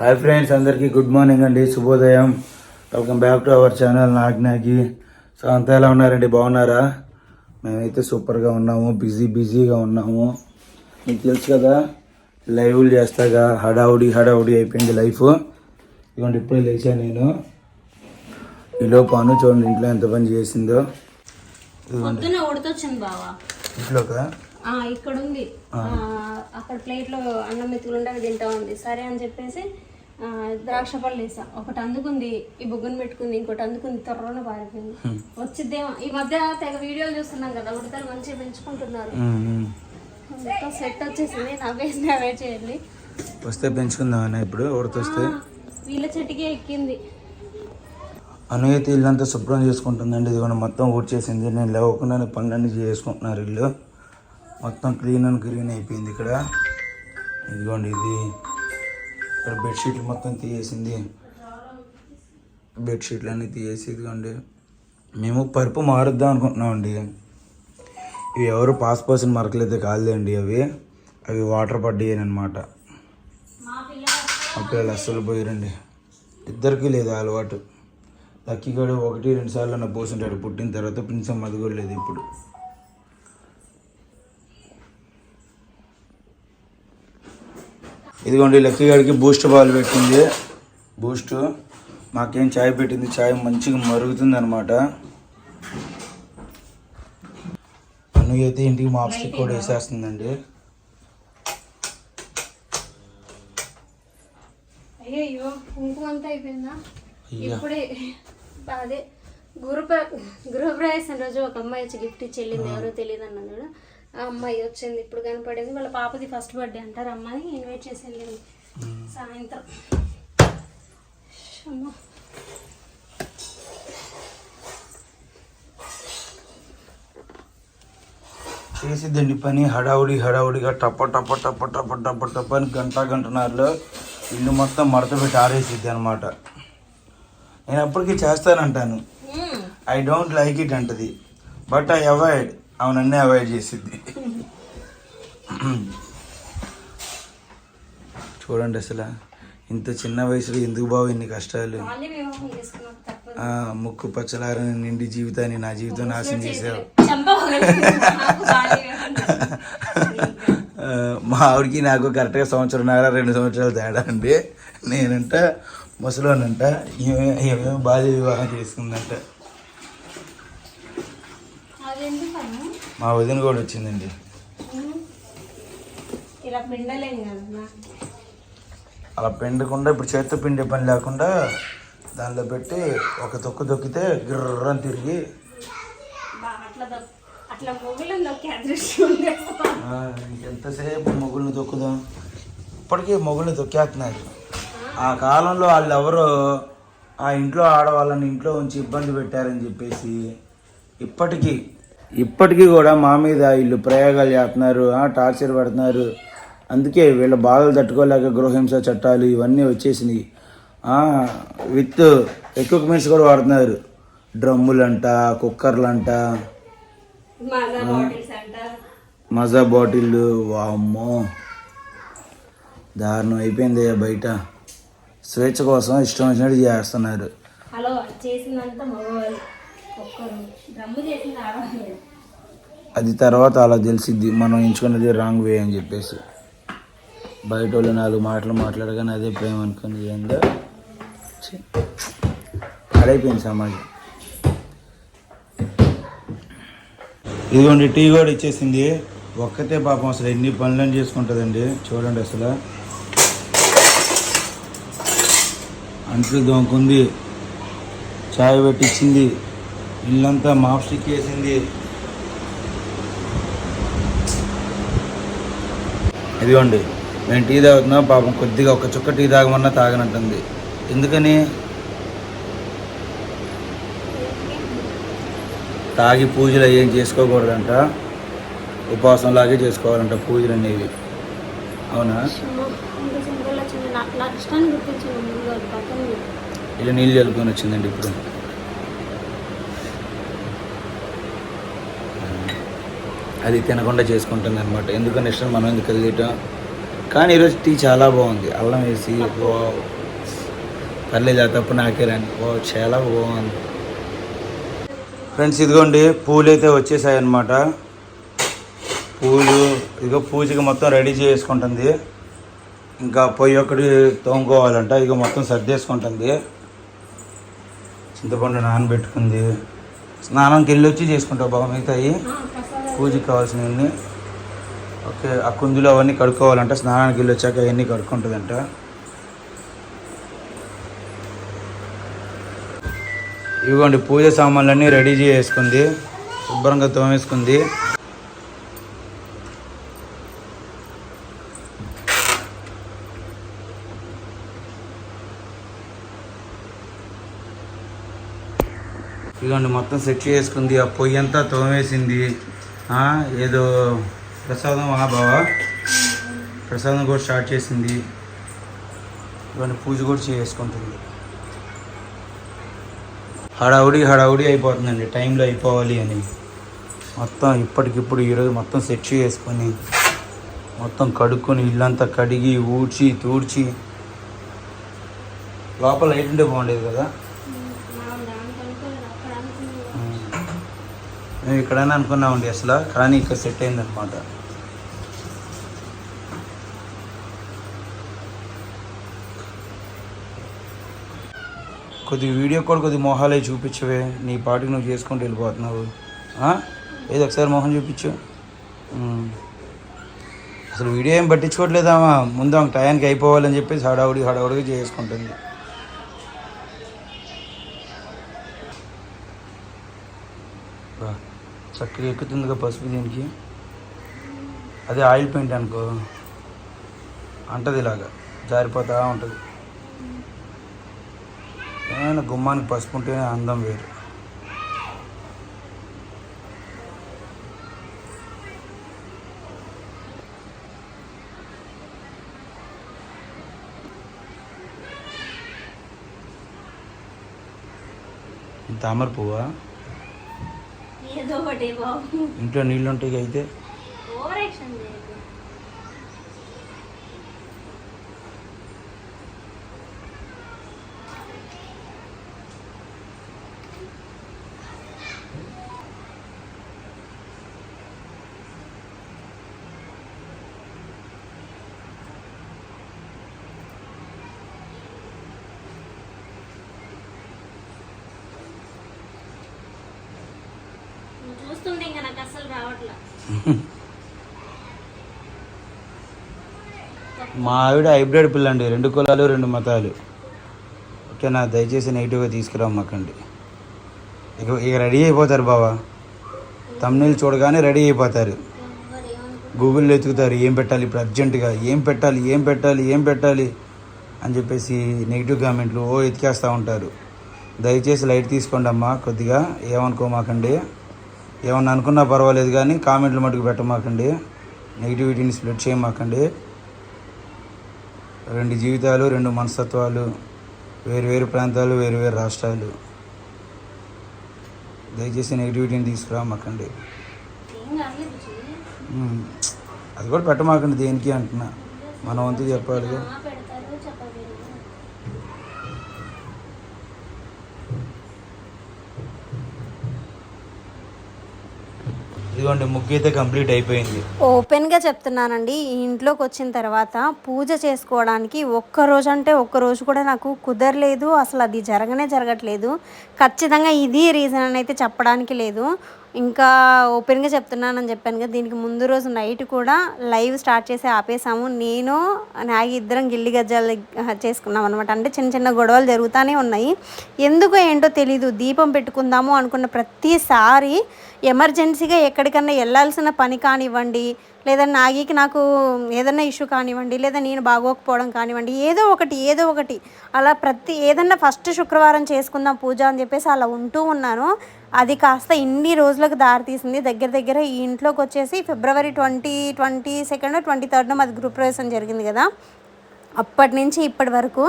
Hi friends అందరికీ good morning అండి శుభోదయం. Welcome back to our channel నాగ్నాకి so అంతా ఎలా ఉన్నారండి? బాగున్నారా? మేమైతే సూపర్గా ఉన్నాము బిజీ బిజీగా ఉన్నాము. మీకు తెలుసు కదా లైవ్లు చేస్తాగా హడావుడి హడావుడి అయిపోయింది లైఫ్. ఇదిగోండి ఇప్పుడే లేచాను నేను. ఈలో పను చూడండి ఇంట్లో ఎంత పని చేసిందో. ఇదిగోండి. ఇంట్లోకా? ఇక్కడ ఉంది అక్కడ ప్లేట్లో అన్నం మెతుకులు ఉంటే అవి తింటా ఉంది సరే అని చెప్పేసి ద్రాక్ష పళ్ళు వేసా. ఒకటి అందుకుంది ఈ బుగ్గను పెట్టుకుంది ఇంకోటి అందుకుంది త్వరలోనే పారిపోయింది. వచ్చిద్దేమో. ఈ మధ్య తెగ వీడియోలు చూస్తున్నాం కదా ఉడతలు మంచిగా పెంచుకుంటున్నారు. సెట్ వచ్చేసింది నవ్వేసి నవ్వే చేయాలి వస్తే పెంచుకుందామన్నా ఇప్పుడు ఉడతొస్తే వీళ్ళ చెట్టుకే ఎక్కింది. అనుయత ఇల్లంతా శుభ్రం చేసుకుంటుందండి. ఇదిగోండి మొత్తం ఊడ్చేసింది. నేను లేవకుండా పనులన్నీ చేసుకుంటున్నారు ఇల్లు. మొత్తం క్లీన్ అండ్ క్లీన్ అయిపోయింది ఇక్కడ. ఇదిగోండి ఇది ఇక్కడ బెడ్షీట్లు మొత్తం తీయేసింది బెడ్షీట్లు అన్నీ తీయేసి ఇదిగోండి. మేము పరుపు మారుద్దాం అనుకుంటున్నామండి ఇవి ఎవరు పాస్ పర్సన్ మరకలైతే కాదులేండి అవి. అవి వాటర్ పడ్డాయి అనమాట మా పిల్లలు అస్సలు పోయారండి. ఇద్దరికీ లేదు అలవాటు. లక్కీ గడు ఒకటి రెండు సార్లు అన్న పోసుంటాడు. పుట్టిన తర్వాత పింఛం అది కూడా లేదు ఇప్పుడు. ఇదిగోండి లక్కీగాడికి బూస్ట్ బాల్ పెట్టింది. బూస్ట్ మాకేం చాయ్ పెట్టింది? చాయ్ మంచిగా మరుగుతుంది అనమాట అను అయితే ఇంటికి మాప్ స్టిక్ కూడా వేసేస్తుందండి. అయ్యో కుంకుమ అంతా అయిపోయిందా? అయ్యా. ఇప్పుడే అదే గృహ గృహప్రవేశం రోజు ఒక అమ్మాయి వచ్చి గిఫ్ట్ ఇచ్చి వెళ్ళింది. ఎవరో తెలియదు అన్నది ఆ అమ్మాయి వచ్చింది ఇప్పుడు కనపడింది. వాళ్ళ పాపది ఫస్ట్ బర్త్డే అంటారు అమ్మాయి ఇన్వైట్ చేసి వెళ్ళింది. సాయంత్రం. అమ్మా. చేసిద్దండి పని హడావుడి హడావుడిగా టప్ప టప్ప టప్ప టప్ప టప్ప టప్ప అని గంట గంటన్నరలో ఇల్లు మొత్తం మడత పెట్టి ఆరేసిద్ది అనమాట నేను అప్పటికి చేస్తానంటాను. ఐ డోంట్ లైక్ ఇట్ అంటది. బట్ ఐ అవాయిడ్ అవునన్నీ అవాయిడ్ చేసిద్ది చూడండి అసలు ఇంత చిన్న వయసులో ఎందుకు బావు ఇన్ని కష్టాలు? వాళ్ళే వివాహం చేసుకున్నాం తప్పదు. ఆ, ముక్కు పచ్చలారని నిండి జీవితాన్ని నా జీవితం నాశనం చేసావు మా ఆవిడకి నాకు కరెక్ట్గా సంవత్సరంన్నర రెండు సంవత్సరాలు తేడా అండి. నేనంట ముసలోనంట ఈమె బాల్య వివాహం చేసుకుందంట. మా వదిన కూడా వచ్చిందండి. మ్మ్. ఇలా పిండలేం కదా అలా పిండకుండా ఇప్పుడు చేత్తో పిండే పని లేకుండా దానిలో పెట్టి ఒక తొక్కు తొక్కితే గిర్రని తిరిగి ఎంతసేపు మొగుల్ని తొక్కుదాం? ఇప్పటికీ మొగుల్ని తొక్కేస్తున్నారు ఆ కాలంలో వాళ్ళు ఎవరో ఆ ఇంట్లో ఆడవాళ్ళని ఇంట్లో ఉంచి ఇబ్బంది పెట్టారని చెప్పేసి ఇప్పటికీ ఇప్పటికీ కూడా మా మీద వీళ్ళు ప్రయోగాలు చేస్తున్నారు టార్చర్ పెడుతున్నారు. అందుకే వీళ్ళ బాధలు తట్టుకోలేక గృహహింస చట్టాలు ఇవన్నీ వచ్చేసినాయి. విత్ ఎక్విప్మెంట్స్ కూడా వాడుతున్నారు. డ్రమ్ములంట కుక్కర్లంట మజా బాటిల్స్ అంట. మజా బాటిల్ వామ్మో. దారుణం అయిపోయింది బయట. స్వేచ్ఛ కోసం ఇష్టం వచ్చినట్టు చేస్తున్నారు. హలో చేసిందంతా మగవాళ్ళు అది తర్వాత అలా తెలిసిద్ది మనం ఎంచుకున్నది రాంగ్ వే అని చెప్పేసి. బయట వాళ్ళు నాలుగు మాటలు మాట్లాడగానే అదే ప్రేమ అనుకుని ఏందో. ఛీ. పాడైపోయింది సమాజం. ఇదిగోండి టీ కూడా ఇచ్చేసింది. ఒక్కతే పాపం అసలు ఎన్ని పనులను చేసుకుంటుందండి. చూడండి అసలు. అంట్లు దొంకుంది చాయ్ పెట్టించింది ఇల్లంతా మాప్ స్టిక్ వేసింది ఇదిగోండి మేము టీ తాగుతున్నాం పాపం కొద్దిగా ఒక చుక్క టీ తాగమన్నా తాగనట్టుంది. ఎందుకని? తాగి పూజలు ఏం చేసుకోకూడదంట. ఉపవాసం లాగే చేసుకోవాలంట పూజలు అనేవి. అవునా? ఇలా నీళ్ళు చల్లుకొని వచ్చిందండి ఇప్పుడు. అది తినకుండా చేసుకుంటుంది అనమాట ఎందుకని ఇష్టం మనం ఎందుకు కలిగటం కానీ ఈరోజు టీ చాలా బాగుంది. అల్లం వేసి ఓ పర్లేదు ఆ తప్పు నాకే రాని. ఓ చాలా బాగుంది. ఫ్రెండ్స్ ఇదిగోండి పూలు అయితే వచ్చేసాయి అనమాట పూలు ఇదిగో పూజకి మొత్తం రెడీ చేసుకుంటుంది. ఇంకా పొయ్యి ఒకటి తోముకోవాలంట. ఇక మొత్తం సర్దేసుకుంటుంది. చింతపండు నానబెట్టుకుంది. స్నానంకి వెళ్ళి వచ్చి చేసుకుంటావు బాగా మిగతాయి? పూజకి కావాల్సినవన్నీ ఓకే ఆ కుందులు అవన్నీ కడుక్కోవాలంట స్నానానికి వెళ్ళి వచ్చాక అవన్నీ కడుక్కుంటుందంట. ఇవ్వండి పూజ సామాన్లన్నీ రెడీ చేసుకుంది శుభ్రంగా తోమేసుకుంది. ఇదిగోండి మొత్తం సెట్ చేసుకుంది ఆ పొయ్యి అంతా తోమేసింది. ఏదో ప్రసాదం ఆ బావా. ప్రసాదం కూడా స్టార్ట్ చేసింది. ఇవన్నీ పూజ కూడా చేసుకుంటుంది. హడావుడి హడావుడి అయిపోతుందండి. టైంలో అయిపోవాలి అని. మొత్తం ఇప్పటికిప్పుడు ఈరోజు మొత్తం సెట్ చేసుకొని మొత్తం కడుక్కొని ఇల్లంతా కడిగి ఊడ్చి తూడ్చి లోపల లైట్ ఉంటే బాగుండేది కదా. మేము ఇక్కడైనా అనుకున్నామండి అసలు కానీ ఇక్కడ సెట్ అయిందనమాట కొద్ది వీడియో కూడా కొద్ది మొహాలే చూపించవే నీ పాటికి నువ్వు చేసుకుంటూ వెళ్ళిపోతున్నావు. ఏదో ఒకసారి మొహం చూపించు. అసలు వీడియో ఏం పట్టించుకోవట్లేదామా ముందు ఆమె టయానికి అయిపోవాలని చెప్పేసి హడావుడి హడావుడిగా చేసుకుంటుంది. చక్కగా ఎక్కుతుందిగా పసుపు దీనికి. అదే ఆయిల్ పెయింట్ అనుకో అంటది ఇలాగా జారిపోతా ఉంటుంది. ఏమైనా గుమ్మానికి పసుపు ఉంటేనే అందం వేరు. తామర పువ్వా? ఏదో ఒకటి బాబు. ఇంట్లో నీళ్ళు ఉంటాయి అయితే. ఓవర్ యాక్షన్ చేయకు నువ్వు చూస్తుంటే ఇంకా నాకు అస్సలు రావట్లా మా ఆవిడ హైబ్రిడ్ పిల్ల అండి. రెండు కులాలు రెండు మతాలు. ఓకేనా దయచేసి నెగిటివ్గా తీసుకురామ్మకండి. ఇక ఇక రెడీ అయిపోతారు బావా. తమిళ చూడగానే రెడీ అయిపోతారు. గూగుల్లో ఎతుకుతారు ఏం పెట్టాలి ఇప్పుడు అర్జెంటుగా? ఏం పెట్టాలి ఏం పెట్టాలి ఏం పెట్టాలి? అని చెప్పేసి నెగిటివ్ కామెంట్లు ఓ ఎతికేస్తూ ఉంటారు. దయచేసి లైట్ తీసుకోండి అమ్మా కొద్దిగా ఏమనుకోమాకండి. ఏమన్నా అనుకున్నా పర్వాలేదు కానీ కామెంట్లు మటుకు పెట్టమాకండి. నెగిటివిటీని స్ప్లిట్ చేయమాకండి. రెండు జీవితాలు రెండు మనస్తత్వాలు వేరు వేరు ప్రాంతాలు వేరు వేరు రాష్ట్రాలు. దయచేసి నెగిటివిటీని తీసుకురామాకండి. అది కూడా పెట్టమాకండి దేనికి అంటున్నా. మన వంతు చెప్పాలిగా. ఇదిగోండి ముగ్గు అయితే కంప్లీట్ అయిపోయింది. ఓపెన్గా చెప్తున్నానండి ఈ ఇంట్లోకి వచ్చిన తర్వాత పూజ చేసుకోవడానికి ఒక్క రోజు అంటే ఒక్క రోజు కూడా నాకు కుదరలేదు అసలు అది జరగనే జరగట్లేదు. ఖచ్చితంగా ఇది రీజన్ అని అయితే చెప్పడానికి లేదు. ఇంకా ఓపెన్గా చెప్తున్నానని చెప్పాను కదా దీనికి ముందు రోజు నైట్ కూడా లైవ్ స్టార్ట్ చేసి ఆపేసాము నేను నాగి ఇద్దరం గిల్లి గజ్జాలు చేసుకున్నాం అనమాట అంటే చిన్న చిన్న గొడవలు జరుగుతూనే ఉన్నాయి. ఎందుకు ఏంటో తెలీదు. దీపం పెట్టుకుందాము అనుకున్న ప్రతిసారి ఎమర్జెన్సీగా ఎక్కడికన్నా వెళ్ళాల్సిన పని కానివ్వండి లేదా నాగికి నాకు ఏదన్నా ఇష్యూ కానివ్వండి లేదా నేను బాగోకపోవడం కానివ్వండి ఏదో ఒకటి ఏదో ఒకటి అలా ప్రతి ఏదన్నా ఫస్ట్ శుక్రవారం చేసుకుందాం పూజ అని చెప్పేసి అలా ఉంటూ ఉన్నాను. అది కాస్త ఇన్ని రోజులకు దారితీసింది దగ్గర దగ్గర ఈ ఇంట్లోకి వచ్చేసి February twenty twenty second twenty థర్డ్న మాది గృహప్రవేశం జరిగింది కదా. అప్పటి నుంచి ఇప్పటి వరకు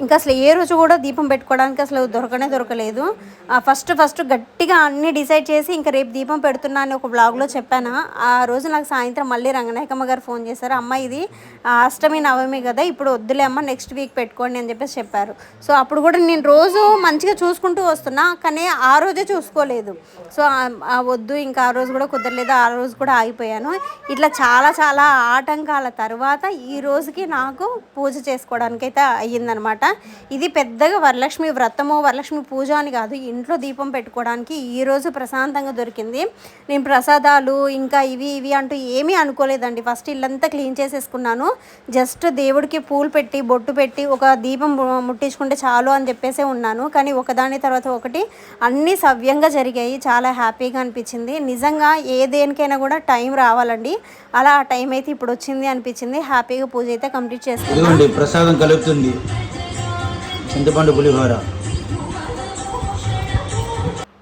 ఇంకా అసలు ఏ రోజు కూడా దీపం పెట్టుకోవడానికి అసలు దొరకనే దొరకలేదు. ఫస్ట్ ఫస్ట్ గట్టిగా అన్ని డిసైడ్ చేసి ఇంకా రేపు దీపం పెడుతున్నా అని ఒక బ్లాగ్లో చెప్పాను. ఆ రోజు నాకు సాయంత్రం మళ్ళీ రంగనాయకమ్మ గారు ఫోన్ చేశారు. అమ్మ ఇది ఆ, అష్టమి నవమి కదా ఇప్పుడు వద్దులే అమ్మ నెక్స్ట్ వీక్ పెట్టుకోండి అని చెప్పేసి చెప్పారు. సో అప్పుడు కూడా నేను రోజు మంచిగా చూసుకుంటూ వస్తున్నా కానీ ఆ రోజే చూసుకోలేదు. సో ఆ- వద్దు ఇంకా ఆ రోజు కూడా కుదరలేదు ఆ రోజు కూడా ఆగిపోయాను. ఇట్లా చాలా చాలా ఆటంకాల తర్వాత ఈ రోజుకి నాకు పూజ చేసుకోవడానికైతే అయ్యిందనమాట. ఇది పెద్దగా వరలక్ష్మి వ్రతము వరలక్ష్మి పూజ అని కాదు ఇంట్లో దీపం పెట్టుకోవడానికి ఈ రోజు ప్రశాంతంగా దొరికింది. నేను ప్రసాదాలు ఇంకా ఇవి ఇవి అంటూ ఏమీ అనుకోలేదండి. ఫస్ట్ ఇల్లంతా క్లీన్ చేసేసుకున్నాను. జస్ట్ దేవుడికి పూలు పెట్టి బొట్టు పెట్టి ఒక దీపం ముట్టించుకుంటే చాలు అని చెప్పేసే ఉన్నాను. కానీ ఒకదాని తర్వాత ఒకటి అన్నీ సవ్యంగా జరిగాయి. చాలా హ్యాపీగా అనిపించింది. నిజంగా ఏ దేనికైనా కూడా టైం రావాలండి. అలా ఆ టైం అయితే ఇప్పుడు వచ్చింది అనిపించింది. హ్యాపీగా పూజ అయితే కంప్లీట్ చేసుకున్నాను. ప్రసాదం కలుగుతుంది. చింతపండు పులిహోర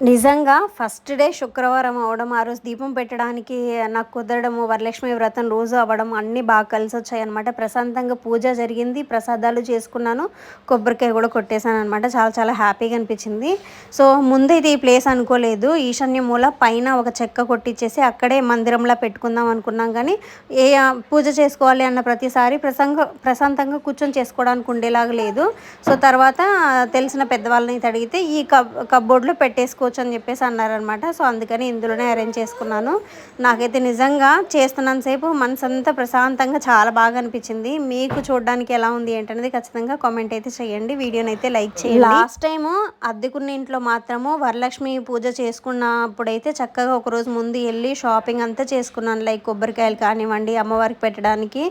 నిజంగా ఫస్ట్ డే శుక్రవారం అవడం ఆ రోజు దీపం పెట్టడానికి నాకు కుదరడము వరలక్ష్మి వ్రతం రోజు అవ్వడం అన్నీ బాగా కలిసి వచ్చాయి అనమాట ప్రశాంతంగా పూజ జరిగింది ప్రసాదాలు చేసుకున్నాను కొబ్బరికాయ కూడా కొట్టేశాను అనమాట చాలా చాలా హ్యాపీగా అనిపించింది. సో ముందైతే ఈ ప్లేస్ అనుకోలేదు. ఈశాన్య మూల పైన ఒక చెక్క కొట్టించేసి అక్కడే మందిరంలా పెట్టుకుందాం అనుకున్నాం కానీ ఏ పూజ చేసుకోవాలి అన్న ప్రతిసారి ప్రసంగ ప్రశాంతంగా కూర్చొని చేసుకోవడానికి ఉండేలాగా లేదు. సో తర్వాత తెలిసిన పెద్దవాళ్ళని అడిగితే ఈ కబ్ కబ్బోర్డ్లో చేసుకోవచ్చు అని చెప్పేసి అన్నారనమాట. సో అందుకని ఇందులోనే అరేంజ్ చేసుకున్నాను. నాకైతే నిజంగా చేస్తున్నంత సేపు మనసు అంతా ప్రశాంతంగా చాలా బాగా అనిపించింది. మీకు చూడడానికి ఎలా ఉంది ఏంటనేది ఖచ్చితంగా కామెంట్ అయితే చేయండి. వీడియోని అయితే లైక్ చేయండి. లాస్ట్ టైం అద్దెకున్న ఇంట్లో మాత్రము వరలక్ష్మి పూజ చేసుకున్నప్పుడైతే చక్కగా ఒక రోజు ముందు వెళ్ళి షాపింగ్ అంతా చేసుకున్నాను. లైక్ కొబ్బరికాయలు కానివ్వండి అమ్మవారికి పెట్టడానికి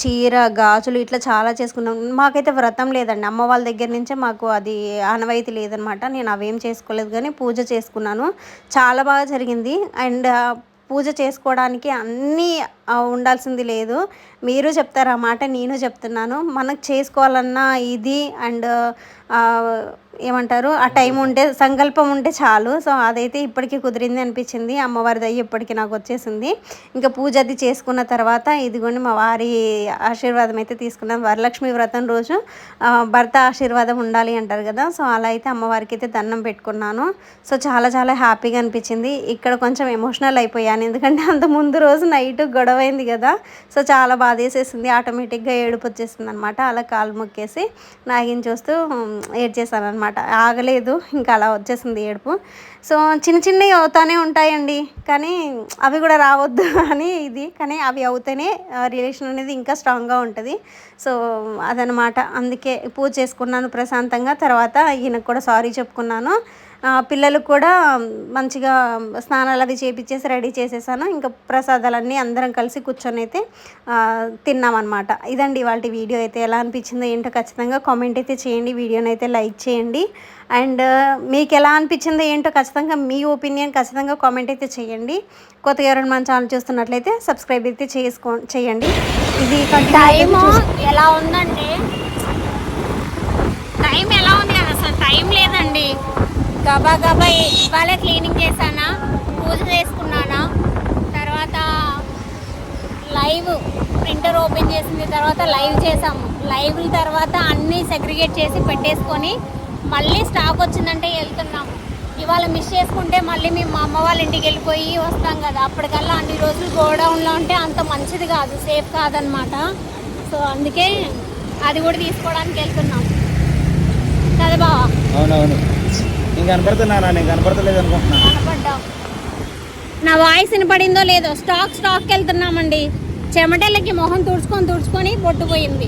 చీర గాజులు ఇట్లా చాలా చేసుకున్నాం. మాకైతే వ్రతం లేదండి. అమ్మ వాళ్ళ దగ్గర నుంచే మాకు అది ఆనవాయితీ లేదనమాట. నేను అవేం చేసుకోలేదు కానీ పూజ చేసుకున్నాను. చాలా బాగా జరిగింది. అండ్ పూజ చేసుకోవడానికి అన్నీ ఉండాల్సింది లేదు. మీరు చెప్తారు ఆ మాట నేను చెప్తున్నాను. మనకు చేసుకోవాలన్న ఇది అండ్ ఏమంటారు ఆ టైం ఉంటే సంకల్పం ఉంటే చాలు. సో అదైతే ఇప్పటికీ కుదిరింది అనిపించింది. అమ్మవారి దయ్య ఇప్పటికీ నాకు వచ్చేసింది. ఇంకా పూజ అది చేసుకున్న తర్వాత ఇదిగోండి మా వారి ఆశీర్వాదం అయితే తీసుకున్నాం. వరలక్ష్మి వ్రతం రోజు భర్త ఆశీర్వాదం ఉండాలి అంటారు కదా. సో అలా అయితే అమ్మవారికి అయితే దండం పెట్టుకున్నాను. సో చాలా చాలా హ్యాపీగా అనిపించింది. ఇక్కడ కొంచెం ఎమోషనల్ అయిపోయాను. ఎందుకంటే అంత ముందు రోజు నైట్ గొడవ అయింది కదా? సో చాలా బాధ వేసేసింది. ఆటోమేటిక్గా ఏడుపు వచ్చేసింది అనమాట అలా కాలు మొక్కేసి నాగిని చూస్తూ ఏడ్చేసాను అనమాట ఆగలేదు ఇంకా అలా వచ్చేసింది ఏడుపు. సో చిన్న చిన్నవి అవుతానే ఉంటాయండి. కానీ అవి కూడా రావద్దు అని ఇది. కానీ అవి అవుతేనే రిలేషన్ అనేది ఇంకా స్ట్రాంగ్గా ఉంటుంది. సో అదనమాట. అందుకే పూజ చేసుకున్నాను ప్రశాంతంగా. తర్వాత ఈయనకు కూడా సారీ చెప్పుకున్నాను. పిల్లలకు కూడా మంచిగా స్నానాలు అవి చేపించేసి రెడీ చేసేసాను. ఇంకా ప్రసాదాలన్నీ అందరం కలిసి కూర్చొని అయితే తిన్నామన్నమాట. ఇదండి ఇవాళ వీడియో. అయితే ఎలా అనిపించిందో ఏంటో ఖచ్చితంగా కామెంట్ అయితే చేయండి. వీడియోని అయితే లైక్ చేయండి. అండ్ మీకు ఎలా అనిపించిందో ఏంటో ఖచ్చితంగా మీ ఒపీనియన్ ఖచ్చితంగా కామెంట్ అయితే చేయండి. కొత్తగా ఎవరైనా మన ఛానల్ చూస్తున్నట్లయితే సబ్స్క్రైబ్ అయితే చేసుకో చేయండి. ఇది టైం ఎలా ఉందంటే టైం ఎలా ఉంది? అసలు టైం లేదండి. గబా గబా ఇవాళే క్లీనింగ్ చేశానా పూజ చేసుకున్నానా? తర్వాత లైవ్ ప్రింటర్ ఓపెన్ చేసిన తర్వాత లైవ్ చేసాము లైవ్ తర్వాత అన్నీ సెగ్రిగేట్ చేసి పెట్టేసుకొని మళ్ళీ స్టాక్ వచ్చిందంటే వెళ్తున్నాము. ఇవాళ మిస్ చేసుకుంటే మళ్ళీ మేము మా అమ్మ వాళ్ళ ఇంటికి వెళ్ళిపోయి వస్తాం కదా. అప్పటికల్లా అన్ని రోజులు గోడౌన్లో ఉంటే అంత మంచిది కాదు సేఫ్ కాదనమాట సో అందుకే అది కూడా తీసుకోవడానికి వెళ్తున్నాం. కదా బావా? అవునవును. నేను కనపడుతున్నానా నేను కనపడతలేదు నా వాయిస్ వినపడిందో లేదో స్టాక్ స్టాక్కి వెళ్తున్నామండి. చెమటలకి మొహం తుడుచుకొని తుడుచుకొని పొట్టుపోయింది